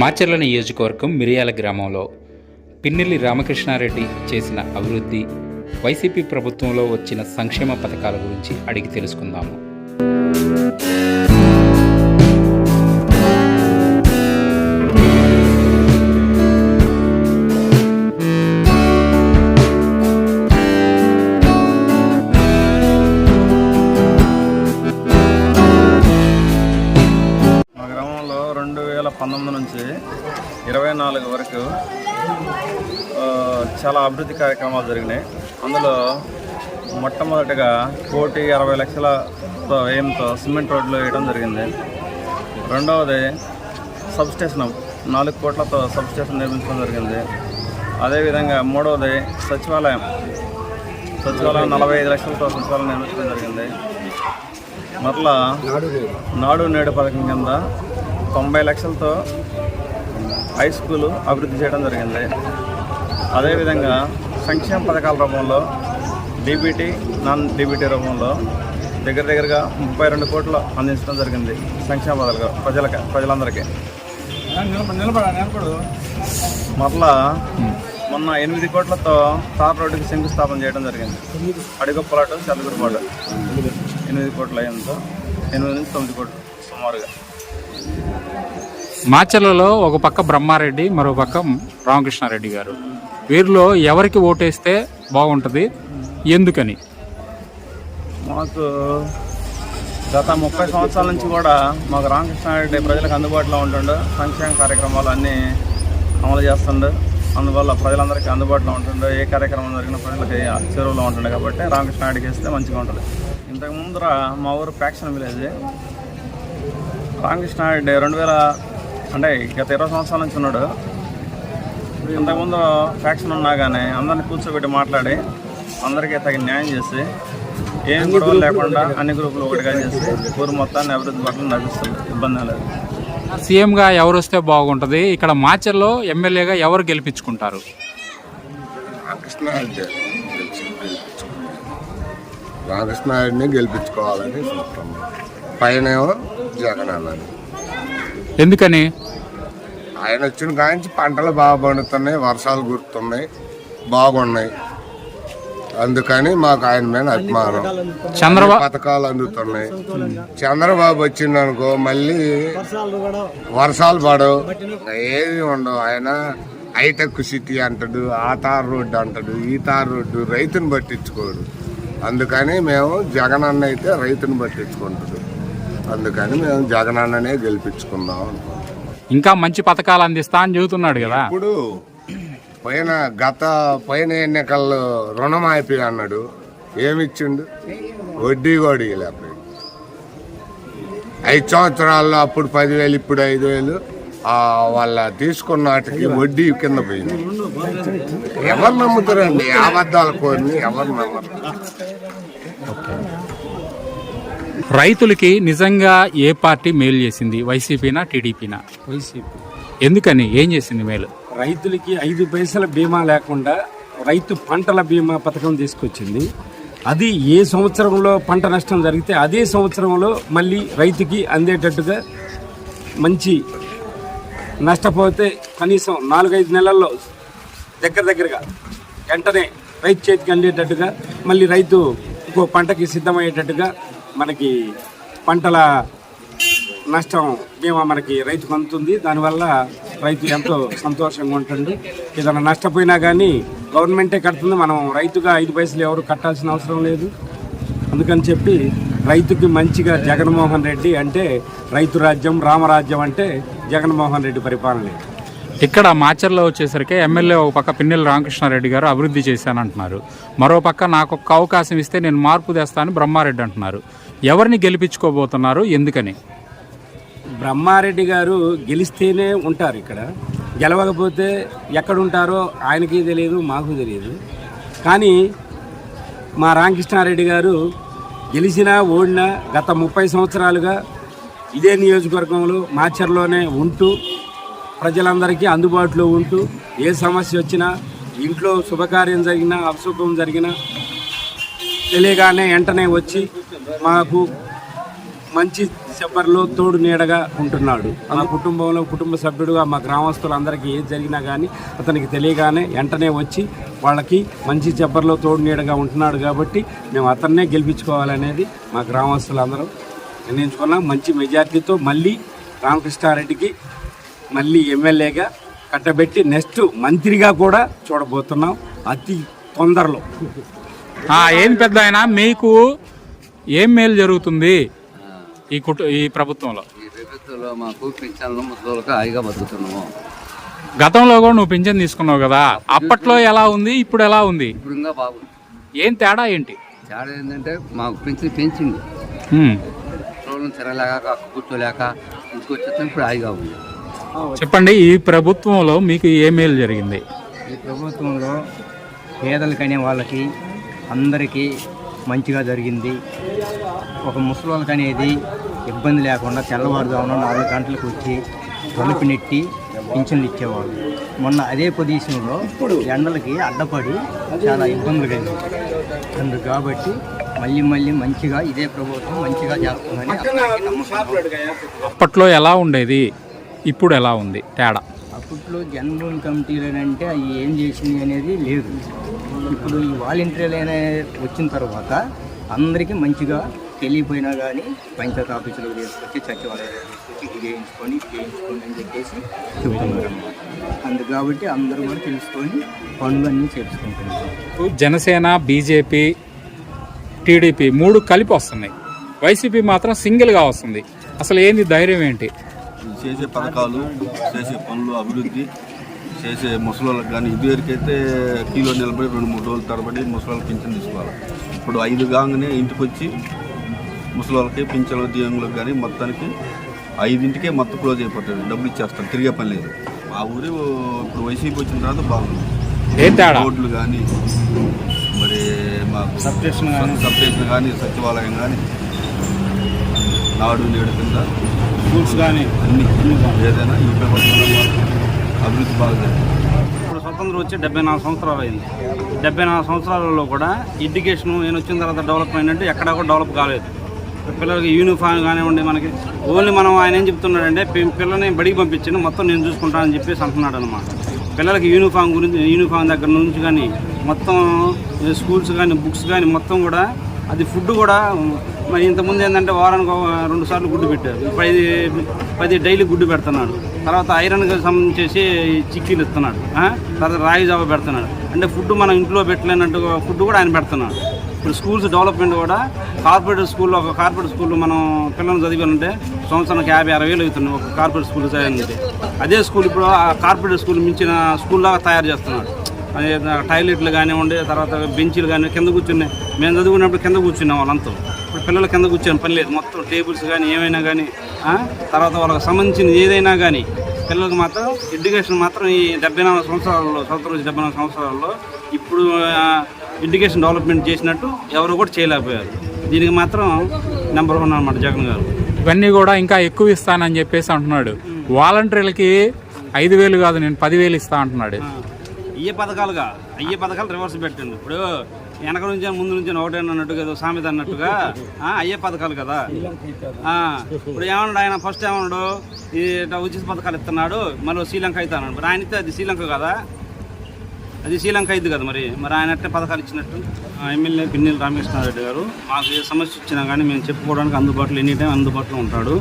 మాచర్ల నియోజకవర్గం మిరియాల గ్రామంలో పిన్నెల్లి రామకృష్ణారెడ్డి చేసిన అభివృద్ధి వైసీపీ ప్రభుత్వంలో వచ్చిన సంక్షేమ పథకాల గురించి అడిగి తెలుసుకుందాము. పంతొమ్మిది నుంచి ఇరవై నాలుగు వరకు చాలా అభివృద్ధి కార్యక్రమాలు జరిగినాయి. అందులో మొట్టమొదటిగా కోటి అరవై లక్షలతో వ్యయంతో సిమెంట్ రోడ్లు వేయడం జరిగింది. రెండవది సబ్స్టేషన్ నాలుగు కోట్లతో సబ్స్టేషన్ నిర్మించడం జరిగింది. అదేవిధంగా మూడవది సచివాలయం సచివాలయం నలభై ఐదు లక్షలతో సచివాలయం నిర్మించడం జరిగింది. మరలా నాడు నేడు పథకం కింద తొంభై లక్షలతో హై స్కూలు అభివృద్ధి చేయడం జరిగింది. అదేవిధంగా సంక్షేమ పథకాల రూపంలో డీబీటీ నాన్ డీబీటీ రూపంలో దగ్గర దగ్గరగా ముప్పై రెండు కోట్లు అందించడం జరిగింది సంక్షేమ పథకాలు ప్రజలకి ప్రజలందరికీ. మరలా మొన్న ఎనిమిది కోట్లతో తార్ రోడ్డుకి శంకుస్థాపన చేయడం జరిగింది. అడిగొప్పలాటు చల్లగురుపాటు ఎనిమిది కోట్ల అయ్యంతో ఎనిమిది నుంచి తొమ్మిది కోట్లు సుమారుగా. మాచర్లలో ఒక పక్క బ్రహ్మారెడ్డి మరో పక్క రామకృష్ణారెడ్డి గారు. వీరిలో ఎవరికి ఓటేస్తే బాగుంటుంది? ఎందుకని? మాకు గత ముప్పై సంవత్సరాల నుంచి కూడా మాకు రామకృష్ణారెడ్డి ప్రజలకు అందుబాటులో ఉంటుండు. సంక్షేమ కార్యక్రమాలు అన్నీ అమలు చేస్తుండు. అందువల్ల ప్రజలందరికీ అందుబాటులో ఉంటుండే. ఏ కార్యక్రమం జరిగిన ప్రజలకి చెరువులో ఉంటుండే కాబట్టి రామకృష్ణారెడ్డికి ఇస్తే మంచిగా ఉంటుంది. ఇంతకు ముందర మా ఊరు ప్యాక్షన్ విలేజ్. రామకృష్ణారెడ్డి రెండు వేల అంటే గత ఇరవై సంవత్సరాల నుంచి ఉన్నాడు. ఇంతకుముందు ఫ్యాక్షన్ ఉన్నా కానీ అందరిని కూర్చోబెట్టి మాట్లాడి అందరికీ తగిన న్యాయం చేసి ఏం గొడవలు లేకుండా అన్ని గ్రూపులు ఒకటిగా చేసి ఊరు మొత్తాన్ని అభివృద్ధి పట్ల నడుస్తుంది ఇబ్బంది లేదు. సీఎంగా ఎవరు వస్తే బాగుంటుంది? ఇక్కడ మాచర్లో ఎమ్మెల్యేగా ఎవరు గెలిపించుకుంటారు? రామకృష్ణారెడ్డి రామకృష్ణారెడ్డిని గెలిపించుకోవాలని చూస్తున్నాం పైన జగన్ అన్నది ఎందుకని? ఆయన వచ్చిన కాంచి పంటలు బాగా పండుతున్నాయి వర్షాలు కురుతున్నాయి బాగున్నాయి. అందుకని మాకు ఆయన మీద అభిమానం. చంద్రబాబు పథకాలు అందుతున్నాయి. చంద్రబాబు వచ్చిందనుకో మళ్ళీ వర్షాలు పడవు. ఏది ఉండవు. ఆయన హైటెక్ సిటీ అంటాడు ఆ తార్ రోడ్డు అంటాడు ఈ తార్ రోడ్డు రైతుని పట్టించుకోడు. అందుకని మేము జగన్ అన్న అయితే రైతుని పట్టించుకుంటాడు అందుకని మేము జగన్ అన్ననే గెలిపించుకుందాం అనుకుంటున్నాం. ఇంకా మంచి పథకాలు అందిస్తా అని చెబుతున్నాడు కదా. ఇప్పుడు పోయిన గత పోయిన ఎన్నికల్లో రుణమాఫీ అన్నాడు. ఏమిచ్చిండు? వడ్డీ కూడా ఇవ్వలేకపోయింది ఐదు సంవత్సరాల్లో అప్పుడు పదివేలు ఇప్పుడు ఐదు వేలు ఆ వాళ్ళ తీసుకున్న వాటికి వడ్డీ కింద పోయింది. ఎవరు నమ్ముతారండి? అబద్ధాల కోరిని ఎవరు నమ్మరు? రైతులకి నిజంగా ఏ పార్టీ మేలు చేసింది? వైసీపీనా టీడీపీనా? వైసీపీ. ఎందుకని? ఏం చేసింది మేలు? రైతులకి ఐదు పైసల బీమా లేకుండా రైతు పంటల బీమా పథకం తీసుకొచ్చింది. అది ఏ సంవత్సరంలో పంట నష్టం జరిగితే అదే సంవత్సరంలో మళ్ళీ రైతుకి అందేటట్టుగా మంచి నష్టపోతే కనీసం నాలుగైదు నెలల్లో దగ్గర దగ్గరగా వెంటనే రైతు చేతికి అందేటట్టుగా మళ్ళీ రైతు ఇంకో పంటకి సిద్ధమయ్యేటట్టుగా మనకి పంటల నష్టం బీమా మనకి రైతుకు అందుతుంది. దానివల్ల రైతు ఎంతో సంతోషంగా ఉంటుంది ఏదైనా నష్టపోయినా కానీ గవర్నమెంటే కడుతుంది. మనం రైతుగా ఐదు పైసలు ఎవరు కట్టాల్సిన అవసరం లేదు. అందుకని చెప్పి రైతుకి మంచిగా జగన్మోహన్ రెడ్డి అంటే రైతు రాజ్యం రామరాజ్యం అంటే జగన్మోహన్ రెడ్డి పరిపాలన. ఇక్కడ మాచర్లో వచ్చేసరికి ఎమ్మెల్యే ఒక పక్క పిన్నెల రామకృష్ణారెడ్డి గారు అభివృద్ధి చేశానంటున్నారు. మరో పక్క నాకు ఒక్క అవకాశం ఇస్తే నేను మార్పు తెస్తానని బ్రహ్మారెడ్డి అంటున్నారు. ఎవరిని గెలిపించుకోబోతున్నారు ఎందుకని? బ్రహ్మారెడ్డి గారు గెలిస్తేనే ఉంటారు ఇక్కడ. గెలవకపోతే ఎక్కడ ఉంటారో ఆయనకి తెలియదు మాకు తెలియదు. కానీ మా రామకృష్ణారెడ్డి గారు గెలిచినా ఓడినా గత ముప్పై సంవత్సరాలుగా ఇదే నియోజకవర్గంలో మాచర్లోనే ఉంటూ ప్రజలందరికీ అందుబాటులో ఉంటూ ఏ సమస్య వచ్చినా ఇంట్లో శుభకార్యం జరిగినా అశుభం జరిగినా తెలియగానే వెంటనే వచ్చి మాకు మంచి చెప్పర్లో తోడు నీడగా ఉంటున్నాడు. మా కుటుంబంలో కుటుంబ సభ్యుడుగా మా గ్రామస్తులందరికీ ఏది జరిగినా కానీ అతనికి తెలియగానే వెంటనే వచ్చి వాళ్ళకి మంచి చెప్పర్లో తోడు నీడగా ఉంటున్నాడు కాబట్టి మేము అతన్నే గెలిపించుకోవాలనేది మా గ్రామస్తులందరూ నిర్ణయించుకున్నాం. మంచి మెజార్టీతో మళ్ళీ రామకృష్ణారెడ్డికి మళ్ళీ ఎమ్మెల్యేగా కట్టబెట్టి నెక్స్ట్ మంత్రిగా కూడా చూడబోతున్నాం. అతి తొందరలో. ఏం పెద్ద మీకు ఏం మేలు జరుగుతుంది ఈ కుటు ఈ ప్రభుత్వంలో? ఈ ప్రభుత్వంలో మాకు పింఛన్లు ముసలోళ్ళకి హాయిగా బతుకుతున్నాము. గతంలో కూడా నువ్వు పింఛన్ తీసుకున్నావు కదా అప్పట్లో ఎలా ఉంది ఇప్పుడు ఎలా ఉంది? ఇప్పుడు ఇంకా బాగుంది. ఏం తేడా ఏంటి? తేడా ఏంటంటే మాకు పింఛన్ పెంచింది. హ్మ్. రోజులు తిరగలేక కూర్చోలేక ఇంటికి వచ్చేస్తాం ఇప్పుడు హాయిగా ఉంది. చెప్పండి ఈ ప్రభుత్వంలో మీకు ఏ మేలు జరిగింది? ఈ ప్రభుత్వంలో పేదలకనే వాళ్ళకి అందరికీ మంచిగా జరిగింది. ఒక ముసలోళ్ళకి అనేది ఇబ్బంది లేకుండా తెల్లవారుజామున నాలుగు గంటలకు వచ్చి తలుపు నెట్టి పింఛన్లు ఇచ్చేవాళ్ళు. మొన్న అదే పొజిషన్లో ఎండలకి అడ్డపడి చాలా ఇబ్బందులు కలిగింది అందుకు కాబట్టి మళ్ళీ మళ్ళీ మంచిగా ఇదే ప్రభుత్వం మంచిగా చేస్తుందని అప్పట్లో ఎలా ఉండేది? ఇప్పుడు ఎలా ఉంది? తేడా? అప్పట్లో జన్మభూమి కమిటీలు అంటే అవి ఏం చేసింది అనేది లేదు. ఇప్పుడు ఈ వాలంటీర్లు అనే వచ్చిన తర్వాత అందరికీ మంచిగా తెలియపోయినా కానీ పంచాయతీ ఆఫీసులకు తీసుకొచ్చి ఇది చేయించుకొని ఇది చేయించుకొని అని చెప్పేసి చెబుతున్నారు అన్నమాట అందుకు కాబట్టి అందరూ కూడా తెలుసుకొని పనులన్నీ చేసుకుంటున్నారు జనసేన బీజేపీ టీడీపీ మూడు కలిపి వస్తున్నాయి. వైసీపీ మాత్రం సింగిల్గా వస్తుంది. అసలు ఏంది ధైర్యం ఏంటి? చేసే పథకాలు చేసే పనులు అభివృద్ధి చేసే ముసలోళ్ళకి కానీ ఇదివరకైతే కిలో నిలబడి రెండు మూడు రోజులు తరబడి ముసలోళ్ళకి పింఛన్ తీసుకోవాలి. ఇప్పుడు ఐదు కాగానే ఇంటికి వచ్చి ముసలోళ్ళకి పింఛన్లు దీవులకు కానీ మొత్తానికి ఐదింటికే మొత్తం క్లోజ్ అయిపోతుంది. డబ్బులు ఇచ్చేస్తారు. తిరిగే పని లేదు. మా ఊరు ఇప్పుడు వైసీపీ వచ్చిన తర్వాత బాగుంది. రోడ్లు కానీ మరి మాకు సబ్స్టేషన్ కానీ సబ్స్టేషన్ కానీ సచివాలయం కానీ నాడు నేడు కింద స్కూల్స్ కానీ అన్ని ఏదైనా ఈ అభివృద్ధి బాగా ఇప్పుడు స్వతంత్రం వచ్చి డెబ్బై నాలుగు సంవత్సరాలు అయింది. డెబ్బై నాలుగు సంవత్సరాలలో కూడా ఎడ్యుకేషన్ నేను వచ్చిన తర్వాత డెవలప్మెంట్ అంటే ఎక్కడా కూడా డెవలప్ కాలేదు. పిల్లలకి యూనిఫామ్ కానివ్వండి మనకి ఓన్లీ మనం ఆయన ఏం చెప్తున్నాడంటే పిల్లల్ని బడికి పంపించండి మొత్తం నేను చూసుకుంటానని చెప్పేసి అంటున్నాడు అనమాట పిల్లలకి యూనిఫామ్ గురించి యూనిఫామ్ దగ్గర నుంచి కానీ మొత్తం స్కూల్స్ కానీ బుక్స్ కానీ మొత్తం కూడా అది ఫుడ్ కూడా మరి ఇంతకుముందు ఏంటంటే వారానికి ఒక రెండు సార్లు గుడ్డు పెట్టారు. పది పది డైలీ గుడ్డు పెడుతున్నాడు. తర్వాత ఐరన్కి సంబంధించేసి చిక్కీలు ఇస్తున్నాడు. తర్వాత రాగి జావ పెడుతున్నాడు. అంటే ఫుడ్ మనం ఇంట్లో పెట్టలేనట్టు ఫుడ్ కూడా ఆయన పెడుతున్నాడు. ఇప్పుడు స్కూల్స్ డెవలప్మెంట్ కూడా కార్పొరేట్ స్కూల్లో ఒక కార్పొరేట్ స్కూల్లో మనం పిల్లల్ని చదివాలంటే సంవత్సరానికి యాభై అరవై వేలు అవుతున్నాయి ఒక కార్పొరేట్ స్కూల్ చదివింది అదే స్కూల్ ఇప్పుడు ఆ కార్పొరేట్ స్కూల్ మించిన స్కూల్ లాగా తయారు చేస్తున్నాడు అదే టాయిలెట్లు కానివ్వండి తర్వాత బెంచీలు కానీ కింద కూర్చున్నాయి మేము చదువుకున్నప్పుడు కింద కూర్చున్నాం వాళ్ళంతా. ఇప్పుడు పిల్లలు కింద కూర్చొని పని లేదు. మొత్తం టేబుల్స్ కానీ ఏమైనా కానీ తర్వాత వాళ్ళకి సంబంధించిన ఏదైనా కానీ పిల్లలకు మాత్రం ఎడ్యుకేషన్ మాత్రం ఈ డెబ్బై నాలుగు సంవత్సరాలలో సంవత్సరం డెబ్బై నాలుగు సంవత్సరాలలో ఇప్పుడు ఎడ్యుకేషన్ డెవలప్మెంట్ చేసినట్టు ఎవరు కూడా చేయలేకపోయారు. దీనికి మాత్రం నెంబర్ వన్ అనమాట జగన్ గారు. ఇవన్నీ కూడా ఇంకా ఎక్కువ ఇస్తానని చెప్పేసి అంటున్నాడు. వాలంటీర్లకి ఐదు వేలు కాదు నేను పదివేలు ఇస్తా అంటున్నాడు. అయ్యే పథకాలుగా అయ్యే పథకాలు రివర్స్ పెట్టండి. ఇప్పుడు వెనక నుంచి ముందు నుంచి ఒకటే అన్నట్టుగా ఏదో సామెత అన్నట్టుగా అయ్యే పథకాలు కదా. ఇప్పుడు ఏమన్నాడు ఆయన? ఫస్ట్ ఏమన్నాడు? ఈ ఉచిత పథకాలు ఇస్తున్నాడు మళ్ళీ శ్రీలంక మరి ఆయన ఇస్తే అది శ్రీలంక కదా? అది శ్రీలంక అయింది కదా మరి. మరి ఆయన పథకాలు ఇచ్చినట్టు ఎమ్మెల్యే పిన్నెల రామకృష్ణారెడ్డి గారు మాకు ఏ సమస్య వచ్చినా కానీ మేము చెప్పుకోవడానికి అందుబాటులో ఎనీ టైం అందుబాటులో ఉంటాడు.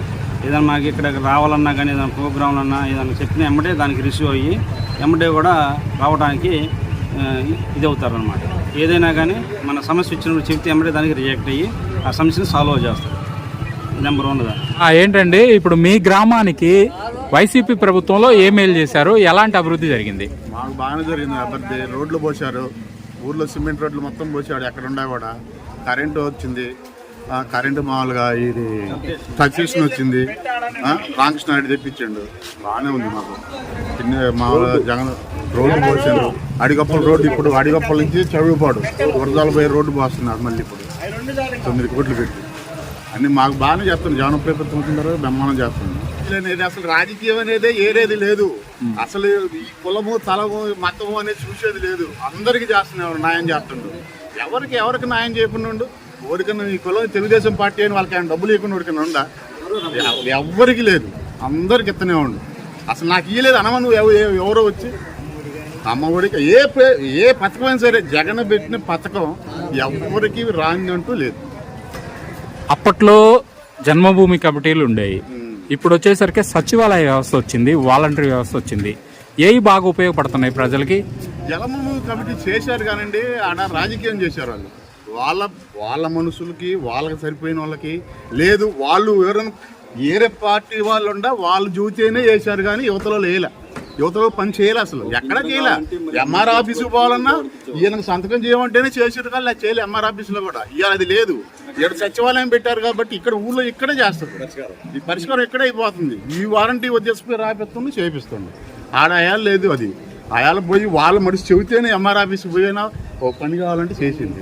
ఏదైనా మాకు ఇక్కడ రావాలన్నా కానీ ఏదైనా ప్రోగ్రాంలన్నా ఏదైనా చెప్పినా ఎమ్మటే దానికి రిసీవ్ అయ్యి ఎమ్మటే కూడా రావడానికి ఇది అవుతారు అనమాట ఏదైనా కానీ మన సమస్య వచ్చినప్పుడు చెప్తే ఎమ్మటే దానికి రియాక్ట్ అయ్యి ఆ సమస్యను సాల్వ్ చేస్తారు. నెంబర్ వన్ ఏంటండి ఇప్పుడు మీ గ్రామానికి వైసీపీ ప్రభుత్వంలో ఏ మేలు చేశారు? ఎలాంటి అభివృద్ధి జరిగింది? మాకు బాగానే జరిగింది. అభివృద్ధి రోడ్లు పోశారు. ఊర్లో సిమెంట్ రోడ్లు మొత్తం పోసాడు ఎక్కడ కూడా. కరెంటు వచ్చింది. కరెంటు మామూలుగా ఇది సబ్స్టేషన్ వచ్చింది. రామకృష్ణ రామకృష్ణారెడ్డి తెప్పించండు. బాగానే ఉంది మాకు. చిన్న మామూలుగా జగన్ రోడ్డు పోసారు అడిగప్పల రోడ్డు ఇప్పుడు అడిగప్పల నుంచి చదువుపాడు వరదలు పోయే రోడ్డు పోస్తున్నారు మళ్ళీ ఇప్పుడు. తొమ్మిది కోట్లు పెట్టి. అన్ని మాకు బాగానే చేస్తుంది. జగన్ ప్రభుత్వం తర్వాత బ్రహ్మాండం చేస్తుంది. అనేది అసలు రాజకీయం అనేది ఏరేది లేదు. అసలు ఈ కులము తలము మతము అనేది చూసేది లేదు. అందరికి చేస్తున్నారు న్యాయం చేస్తుండు ఎవరికి ఎవరికి న్యాయం చేయకుండా ఎవరికన్నా ఈ కులం తెలుగుదేశం పార్టీ అని వాళ్ళకి ఆయన డబ్బులు ఇవ్వకుండా ఎవరికైనా ఉందా? ఎవ- ఎవ్వరికి లేదు. అందరికి ఇస్తూనే ఉండు. అసలు నాకు ఇయ్యలేదు అనమను ఎవ- ఎవ- ఎవరో వచ్చి? అమ్మఒడికి ఏ ఏ పథకమైనా సరే జగన్ పెట్టిన పథకం ఎవరికి రాందంటూ లేదు. అప్పట్లో జన్మభూమి కమిటీలు ఉండేవి. ఇప్పుడు వచ్చేసరికి సచివాలయ వ్యవస్థ వచ్చింది వాలంటరీ వ్యవస్థ వచ్చింది. ఏవి బాగా ఉపయోగపడుతున్నాయి ప్రజలకి? జలమూమి కమిటీ చేశారు కానండి ఆడ రాజకీయం చేశారు వాళ్ళు. వాళ్ళ వాళ్ళ మనుషులకి వాళ్ళకి సరిపోయిన వాళ్ళకి లేదు వాళ్ళు ఎవరైనా ఏరే పార్టీ వాళ్ళు ఉండా వాళ్ళు చూతేనే చేశారు కానీ యువతలో లేలే. యువతలో పని చేయలే అసలు. ఎక్కడ చేయలే. ఎంఆర్ ఆఫీసుకు పోవాలన్నా ఈయనకు సంతకం చేయమంటేనే చేసారు కానీ చేయలే ఎంఆర్ ఆఫీసులో కూడా. ఇవాళ అది లేదు. ఇక్కడ సచివాలయం పెట్టారు కాబట్టి ఇక్కడ ఊళ్ళో ఇక్కడే చేస్తారు. ఈ పరిష్కారం ఇక్కడే అయిపోతుంది. ఈ వారంటీ వచ్చేసి రాపిస్తుంది చేపిస్తుంది. ఆడ అయాలు లేదు అది. అయాలు పోయి వాళ్ళ మడిసి చెబితేనే ఎంఆర్ ఆఫీస్కి పోయినా ఓ పని కావాలంటే చేసింది.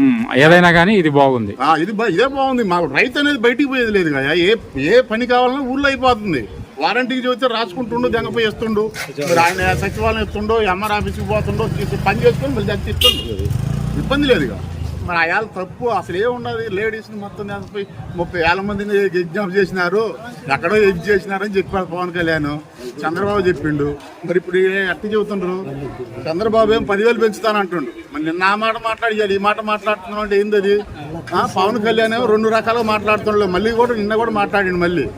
ఉమ్, ఏదైనా కానీ ఇది బాగుంది. ఆ, ఇది బా- ఇదే బాగుంది. మా రైతు అనేది బయటికి పోయేది లేదు కదా. ఏ ఏ పని కావాలన్నా ఊళ్ళో అయిపోతుంది. వారంటీకి చెబితే రాసుకుంటుండు దెంగపోయి ఇస్తుండు మరి ఆయన సచివాలయం ఇస్తుండో ఎంఆర్ ఆఫీస్కి పోతుండో తీసి పని చేసుకొని మళ్ళీ దాన్ని ఇస్తుండు ఇబ్బంది లేదు ఇక మరి అయాల తప్పు అసలు ఏ ఉండదు లేడీస్ని మొత్తం దానిపై ముప్పై వేల మందిని ఎగ్జామ్ చేసినారు. ఎక్కడో ఎగ్ చేసినారని చెప్పారు పవన్ కళ్యాణ్. చంద్రబాబు చెప్పిండు. మరి ఇప్పుడు ఏ- ఎట్ట చెబుతుండ్రు? చంద్రబాబు ఏం పదివేలు పెంచుతానంటుండు. మరి నిన్న ఆ మాట మాట్లాడియాలి ఈ మాట మాట్లాడుతున్నాం అంటే ఏంది అది పవన్ కళ్యాణ్ రెండు రకాలుగా మాట్లాడుతున్నాడు మళ్ళీ కూడా నిన్న కూడా మాట్లాడిండు మళ్ళీ.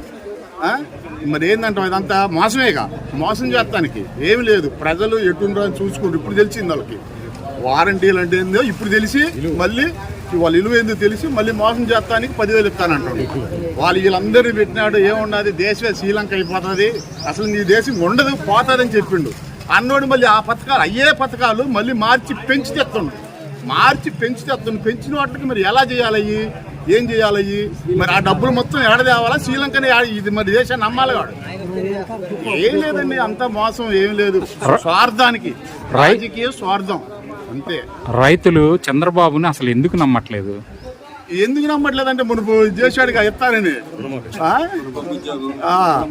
మరి ఏంటంటే ఇదంతా మోసమేగా? మోసం చేస్తానికి ఏమి లేదు. ప్రజలు ఎటుండ్రో అని చూసుకుంటారు ఇప్పుడు తెలిసింది వాళ్ళకి. వారంటీలు అంటే ఏందో ఇప్పుడు తెలిసి మళ్ళీ వాళ్ళ ఇలువ ఏందో తెలిసి మళ్ళీ మోసం చేస్తానికి పదివేలు ఇస్తానంటాడు వాళ్ళు వీళ్ళందరినీ పెట్టినాడు ఏమున్నది దేశమే శ్రీలంక అయిపోతుంది. అసలు నీ దేశం ఉండదు పోతుందని చెప్పిండు. అన్నోడు మళ్ళీ ఆ పథకాలు అయ్యే పథకాలు మళ్ళీ మార్చి పెంచి తెస్తుండు మార్చి పెంచి తెస్తుండు పెంచిన వాటికి మరి ఎలా చేయాలి ఏం చేయాలి అయ్యి? మరి ఆ డబ్బులు మొత్తం ఎడ తేవాలా? శ్రీలంకనే ఇది మరి దేశాన్ని నమ్మాలి వాడు. ఏం లేదండి అంత మోసం ఏం లేదు. స్వార్థానికి రాజకీయ స్వార్థం. అంతే. రైతులు చంద్రబాబుని అసలు ఎందుకు నమ్మట్లేదు? ఎందుకు నమ్మట్లేదంటే మునుపు చేశాడుగా ఎత్తానని ఆ? ఆ.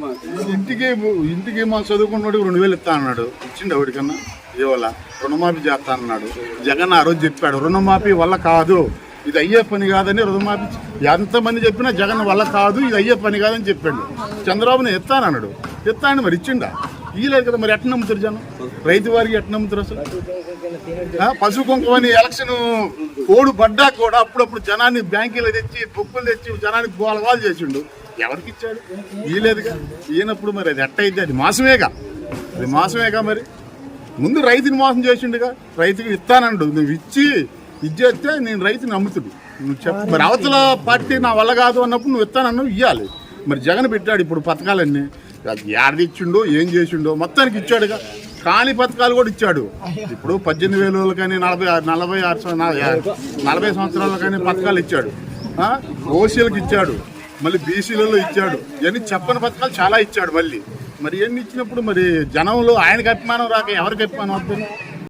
ఇంటికి ఇంటికి మా చదువుకున్నోడికి రెండు వేలు ఇస్తా అన్నాడు. ఇచ్చిండు ఎవరికన్నా? ఇవాళ రుణమాఫీ చేస్తా అన్నాడు. జగన్ ఆ రోజు చెప్పాడు రుణమాఫీ వల్ల కాదు. ఇది అయ్యే పని కాదని రుణమాఫీ ఎంతమంది చెప్పినా జగన్ వల్ల కాదు ఇది అయ్యే పని కాదని చెప్పాడు. చంద్రబాబుని ఎత్తానన్నాడు. ఎత్తాను మరి ఇచ్చిండా? ఇయ్యలేదు కదా మరి ఎట్లా నమ్ముతారు జనం? రైతు వారికి ఎట్లా నమ్ముతారు అసలు? పశువు పశు కుంకుమని ఎలక్షన్ కోడు పడ్డా కూడా అప్పుడప్పుడు జనాన్ని బ్యాంకీలు తెచ్చి బుక్కులు తెచ్చి జనానికి గోలవాలు చేసిండు. ఎవరికి ఇచ్చాడు? ఇయ్యలేదుగా. ఈయనప్పుడు మరి అది ఎట్టయితే అది మాసమేగా. అది మాసమేగా మరి. ముందు రైతుని మోసం చేసిండుగా. రైతుకి ఇస్తానండు. నువ్వు ఇచ్చి ఇచ్చేస్తే నేను రైతుని నమ్ముతుడు. నువ్వు చెప్ప. మరి అవతల పార్టీ నా వల్ల కాదు అన్నప్పుడు నువ్వు ఇస్తానన్నావు ఇవ్వాలి మరి జగన్ పెట్టాడు ఇప్పుడు పథకాలన్నీ. అది ఏం చేసిండో మొత్తానికి ఇచ్చాడుగా. కాని పథకాలు కూడా ఇచ్చాడు. ఇప్పుడు పద్దెనిమిది వేలు కానీ నలభై ఆరు- నలభై ఆరు నలభై సంవత్సరాలు కానీ పథకాలు ఇచ్చాడు. ఓసీలకు ఇచ్చాడు. మళ్ళీ బీసీలలో ఇచ్చాడు. ఇవన్నీ చెప్పని పథకాలు చాలా ఇచ్చాడు మళ్ళీ. మరి ఇవన్నీ ఇచ్చినప్పుడు మరి జనంలో ఆయనకి అభిమానం రాక ఎవరికి అభిమానం అవుతుంది